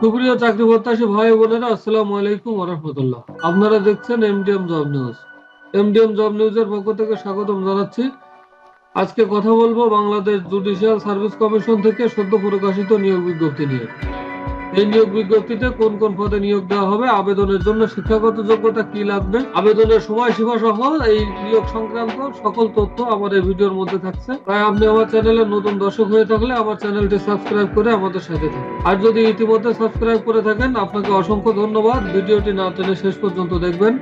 সুপ্রিয় চাকরি প্রত্যাশী ভাই বোনেরা, আসসালামু আলাইকুম রহমতুল্লাহ। আপনারা দেখছেন MDM job news MDM job নিউজের পক্ষ থেকে স্বাগতম জানাচ্ছি। আজকে কথা বলব বাংলাদেশ জুডিশিয়াল সার্ভিস কমিশন থেকে সদ্য প্রকাশিত নিয়োগ বিজ্ঞপ্তি নিয়ে। এই নিয়োগ বিজ্ঞপ্তিতে কোন কোন পদে নিয়োগ দেওয়া হবে, আবেদনের জন্য শিক্ষাগত যোগ্যতা কি লাগবে? আবেদনের সময়সীমা সহ এই নিয়োগ সংক্রান্ত সকল তথ্য আমার এই ভিডিওর মধ্যে থাকছে। তাই আপনি আমার চ্যানেলের নতুন দর্শক হয়ে থাকলে আমার চ্যানেলটি সাবস্ক্রাইব করে আমাদের সাথে থাকুন। আর যদি ইতিমধ্যে সাবস্ক্রাইব করে থাকেন, আপনাকে অসংখ্য ধন্যবাদ। ভিডিওটি না টেনে শেষ পর্যন্ত দেখবেন।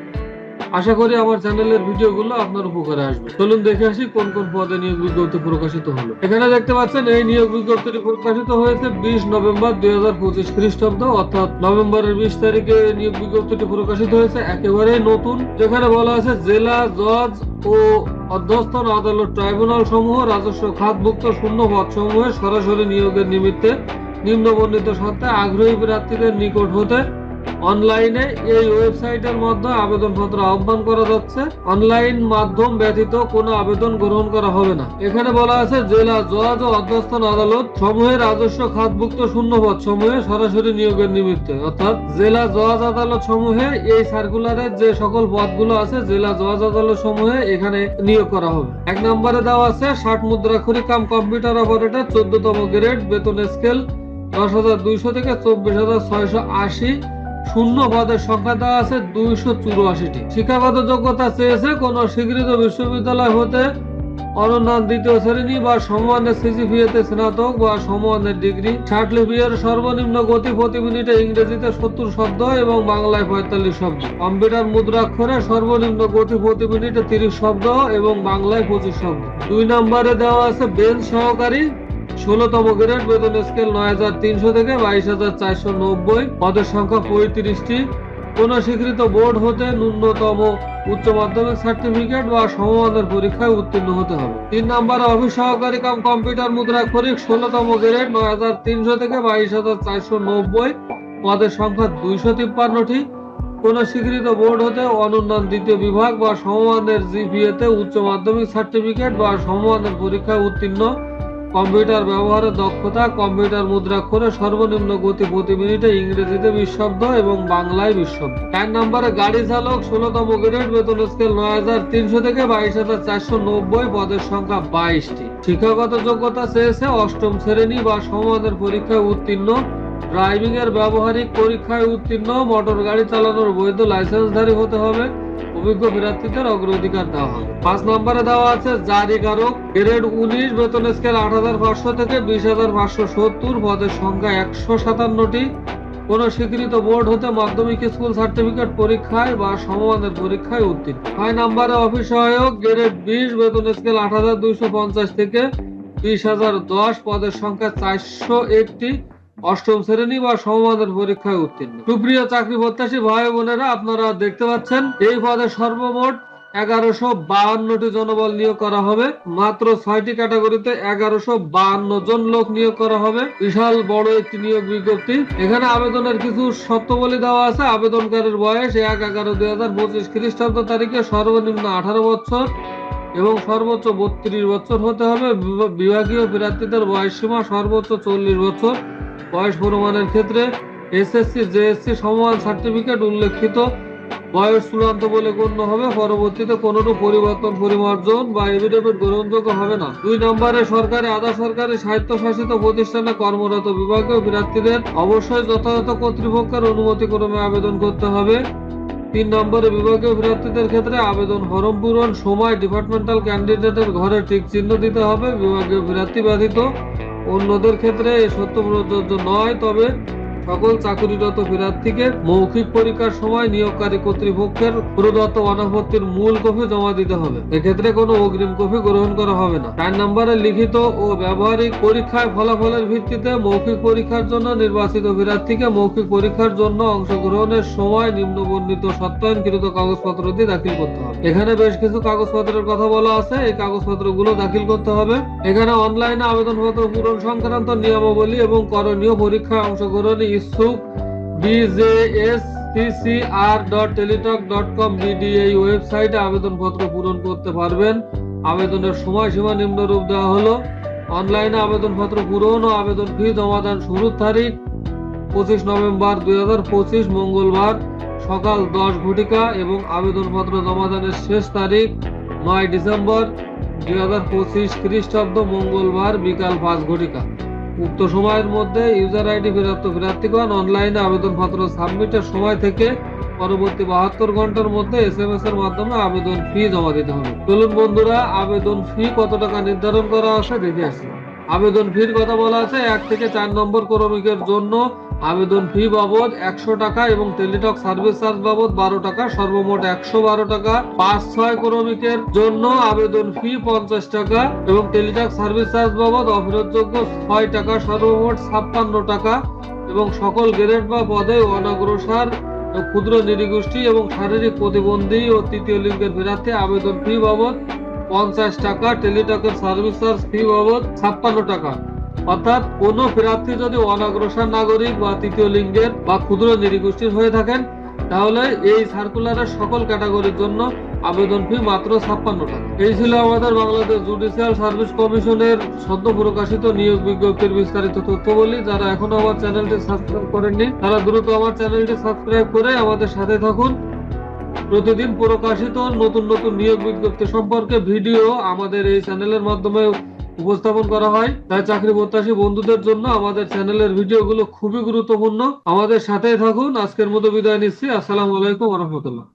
আশা করি আমার চ্যানেলের ভিডিওগুলো আপনার উপকারে আসবে। চলুন দেখে আসি কোন কোন পদে নিয়োগ বিজ্ঞপ্তি প্রকাশিত হলো। এখানে দেখতে পাচ্ছেন, এই নিয়োগ বিজ্ঞপ্তিটি প্রকাশিত হয়েছে বিশ নভেম্বর দুই হাজার পঁচিশ খ্রিস্টাব্দ, অর্থাৎ নভেম্বরের বিশ তারিখে নিয়োগ বিজ্ঞপ্তিটি প্রকাশিত হয়েছে একেবারেই নতুন। যেখানে বলা আছে, জেলা, জজ ও অধ্যস্থন আদালত ট্রাইব্যুনাল সমূহ রাজস্ব খাতভুক্ত শূন্য পদ সমূহে সরাসরি নিয়োগের নিমিত্তে নিম্নবর্ণিত সত্ত্বে আগ্রহী প্রার্থীদের নিকট হতে অনলাইনে এই ওয়েবসাইটের মাধ্যমে আবেদনপত্র আহ্বান করা যাচ্ছে। অনলাইন মাধ্যম ব্যতীত কোনো আবেদন গ্রহণ করা হবে না। এখানে বলা আছে, জেলা জজ ও অধ্যস্থান আদালত সমূহের রাজস্ব খাতভুক্ত শূন্যপদ সমূহে সরাসরি নিয়োগের নিমিত্তে, অর্থাৎ জেলা জজ আদালত সমূহে এই সার্কুলারের যে সকল পদগুলো আছে, জেলা জজ আদালত সমূহে এখানে নিয়োগ করা হবে। এক নম্বরে দেওয়া আছে, ষাট মুদ্রাক্ষরী কাম কম্পিউটার অপারেটর, চোদ্দতম গ্রেড, বেতন স্কেল দশ হাজার দুইশো থেকে চব্বিশ হাজার ছয়শো আশি। শূন্য পদের সংখ্যা দেওয়া আছে দুইশো চুরাশিটি। শিক্ষাগত যোগ্যতা চেয়েছে কোন স্বীকৃত বিশ্ববিদ্যালয় হতে অনুন্নয়ন দ্বিতীয় শ্রেণি বা সমমানের সিজিপিএতে স্নাতক বা সমমানের ডিগ্রি। লিপিয়ার সর্বনিম্ন গতি প্রতি মিনিটে ইংরেজিতে সত্তর শব্দ এবং বাংলায় পঁয়তাল্লিশ শব্দ। কম্পিউটার মুদ্রাক্ষরে সর্বনিম্ন গতি প্রতি মিনিটে তিরিশ শব্দ এবং বাংলায় পঁচিশ শব্দ। দুই নম্বরে দেওয়া আছে বেঞ্চ সহকারী ষোলোতম গ্রেড বেতন স্কেল নয় হাজার তিনশো থেকে বাইশ হাজার চারশো নব্বই। পদের সংখ্যা পঁয়ত্রিশটি। কোন স্বীকৃত বোর্ড হতে ন্যূনতম উচ্চ মাধ্যমিক সার্টিফিকেট বা সমমানের পরীক্ষায় উত্তীর্ণ হতে হবে। তিন নম্বরে অফিস সহকারী কাম কম্পিউটার মুদ্রাক্ষরিক ষোলোতম গ্রেড নয় হাজার তিনশো থেকে বাইশ হাজার চারশো নব্বই। পদের সংখ্যা দুইশো তিপ্পান্নটি। কোন স্বীকৃত বোর্ড হতে অনুন্নয়ন দ্বিতীয় বিভাগ বা সমমানের জিপিএতে উচ্চ মাধ্যমিক সার্টিফিকেট বা সমমানের পরীক্ষায় উত্তীর্ণ। কম্পিউটার ব্যবহারের দক্ষতা, কম্পিউটার মুদ্রাক্ষরে সর্বনিম্ন গতি প্রতি মিনিটে ইংরেজিতে বিশ শব্দ এবং বাংলায় বিশ এক নম্বরে গাড়ি চালক, ষোলতম গ্রেড, বেতন স্কেল নয় হাজার তিনশো থেকে বাইশ হাজার চারশো নব্বই, পদের সংখ্যা বাইশটি। শিক্ষাগত যোগ্যতা চেয়েছে অষ্টম শ্রেণি বা সমানের পরীক্ষায় উত্তীর্ণ ড্রাইভিং এর ব্যবহারিক পরীক্ষায় উত্তীর্ণ, মোটর গাড়ি চালানোর বৈধ লাইসেন্সধারী হতে হবে। অভিজ্ঞ প্রার্থীদের অগ্রাধিকার দেওয়া হবে। পাঁচ নম্বরে দেওয়া আছে জারিকারক গ্রেড উনিশ, বেতন স্কেল আট হাজার পাঁচশো থেকে বিশ হাজার পাঁচশো সত্তর, পদের সংখ্যা একশো সাতান্নটি। কোন স্বীকৃত বোর্ড হতে মাধ্যমিক স্কুল সার্টিফিকেট পরীক্ষায় বা সমমানের পরীক্ষায় উত্তীর্ণ। ছয় নম্বরে অফিস সহায়ক গ্রেড বিশ, বেতন স্কেল আট হাজার দুইশো পঞ্চাশ থেকে বিশ হাজার দশ, পদের সংখ্যা চারশো একটি। অষ্টম শ্রেণি বা সমমানের পরীক্ষায় উত্তীর্ণ। সুপ্রিয় চাকরি প্রত্যাশী ভাই বোনেরা, আপনারা দেখতে পাচ্ছেন, এই পদে সর্বমোট এগারোশো বাহান্নটি জনবল নিয়োগ করা হবে। মাত্র ছয়টি ক্যাটাগরিতে এগারোশো বাহান্ন জন লোক নিয়োগ করা হবে। বিশাল বড় একটি নিয়োগ বিজ্ঞপ্তি। এখানে আবেদনের কিছু শর্তাবলী দেওয়া আছে। আবেদনকারীর বয়স এক এগারো দুই হাজার পঁচিশ খ্রিস্টাব্দ তারিখে সর্বনিম্ন আঠারো বছর এবং সর্বোচ্চ বত্রিশ বছর হতে হবে। বিভাগীয় প্রার্থীদের বয়স সীমা সর্বোচ্চ চল্লিশ বছর। বয়স প্রমাণের ক্ষেত্রে এসএসসি, জেএসসি সমান সার্টিফিকেট উল্লেখিত। বয়স চূড়ান্ত বলে গণ্য হবে, পরবর্তীতে কোনরূপ পরিবর্তন, পরিমার্জন বা এভিডেভিট গ্রহণযোগ্য হবে না। দুই নম্বরে, সরকারি, আধা সরকারি স্বায়ত্তশাসিত প্রতিষ্ঠানে কর্মরত বিভাগীয় প্রার্থীদের অবশ্যই যথাযথ কর্তৃপক্ষের অনুমতি ক্রমে আবেদন করতে হবে। তিন নম্বরে, বিভাগীয় প্রার্থীদের ক্ষেত্রে আবেদন ফরম পূরণ, সময় ডিপার্টমেন্টাল ক্যান্ডিডেটের ঘরে ঠিক চিহ্ন দিতে হবে। বিভাগীয় প্রার্থী ব্যতীত অন্যদের ক্ষেত্রে সত্য প্রযোজ্য নয় তবে সকল চাকরিরত প্রার্থীকে মৌখিক পরীক্ষার সময় নিয়োগকারী কর্তৃপক্ষের প্রদত্ত অনাপত্তির মূল কপি জমা দিতে হবে। এক্ষেত্রে কোনো অগ্রিম কপি গ্রহণ করা হবে না। চার নম্বরে লিখিত ও ব্যবহারিক পরীক্ষায় ফলাফলের ভিত্তিতে মৌখিক পরীক্ষার জন্য নির্বাচিত প্রার্থীকে মৌখিক পরীক্ষার জন্য অংশগ্রহণের সময় নিম্নবর্ণিত সত্যায়নকৃত কাগজপত্র দিয়ে দাখিল করতে হবে। এখানে বেশ কিছু কাগজপত্রের কথা বলা আছে। এই কাগজপত্রগুলো দাখিল করতে হবে। এখানে অনলাইনে আবেদনপত্র পূরণ সংক্রান্ত নিয়মাবলী এবং করণীয় পরীক্ষায় অংশগ্রহণে ইচ্ছুক BJS CCR dot Teletalk dot com BD এই ওয়েবসাইটে আবেদনপত্র পূরণ করতে পারবেন। আবেদনের সময়সীমা নিম্নরূপ দেওয়া হলো। অনলাইনে আবেদনপত্র পূরণ ও আবেদন ফি জমাদান শুরুর তারিখ, পঁচিশ নভেম্বর দুই হাজার পঁচিশ, মঙ্গলবার সকাল দশ ঘটিকা এবং আবেদনপত্র জমাদানের শেষ তারিখ নয় ডিসেম্বর দুই হাজার পঁচিশ খ্রিস্টাব্দ, মঙ্গলবার বিকাল পাঁচ ঘটিকা। উক্ত সময়ের মধ্যে ইউজার আইডি প্রাপ্ত প্রার্থীগণ অনলাইনে আবেদনপত্র সাবমিটের সময় থেকে পরবর্তী বাহাত্তর ঘণ্টার মধ্যে এস এম এস এর মাধ্যমে আবেদন ফি জমা দিতে হবে। চলুন বন্ধুরা, আবেদন ফি কত টাকা নির্ধারণ করা আছে দেখে আসি। আবেদন ফির কথা বলা আছে, এক থেকে চার নম্বর ক্রমিকের জন্য আবেদন ফি বাবদ একশো টাকা এবং টেলিটক সার্ভিস চার্জ বাবদ বারো টাকা, সর্বমোট একশো বারো টাকা। পাঁচ ছয় ক্রমিকের জন্য আবেদন ফি পঞ্চাশ টাকা এবং টেলিটক সার্ভিস চার্জ বাবদ অফেরতযোগ্য ছয় টাকা, সর্বমোট ছাপ্পান্ন টাকা এবং সকল গ্রেড বা পদে অনগ্রসর ক্ষুদ্র নিরীগোষ্ঠী এবং শারীরিক প্রতিবন্ধী ও তৃতীয় লিঙ্গের প্রার্থী আবেদন ফি বাবদ পঞ্চাশ টাকা, টেলিটকের সার্ভিস চার্জ ফি বাবদ ছাপ্পান্ন টাকা। অর্থাৎ কোন প্রার্থী যদি অনগ্রসর নাগরিক বা তৃতীয় লিঙ্গের বা ক্ষুদ্র নিরীগোষ্ঠীর হয়ে থাকেন, তাহলে এই সার্কুলারের সকল ক্যাটাগরির জন্য আবেদন ফি মাত্র ছাপ্পান্ন টাকা। এই ছিল আমাদের বাংলাদেশ জুডিশিয়াল সার্ভিস কমিশনের সদ্য প্রকাশিত নিয়োগ বিজ্ঞপ্তির বিস্তারিত তথ্য বলি যারা এখনও আমার চ্যানেলটি সাবস্ক্রাইব করেননি, তারা দ্রুত আমার চ্যানেলটি সাবস্ক্রাইব করে আমাদের সাথে থাকুন। প্রতিদিন প্রকাশিত নতুন নতুন নিয়োগ বিজ্ঞপ্তি সম্পর্কে ভিডিও আমাদের এই চ্যানেলের মাধ্যমে উপস্থাপন করা হয়। তাই চাকরি প্রত্যাশী বন্ধুদের জন্য আমাদের চ্যানেলের ভিডিওগুলো খুবই গুরুত্বপূর্ণ। আমাদের সাথেই থাকুন। আজকের মতো বিদায় নিচ্ছি। আসসালামু আলাইকুম রহমতুল্লাহ।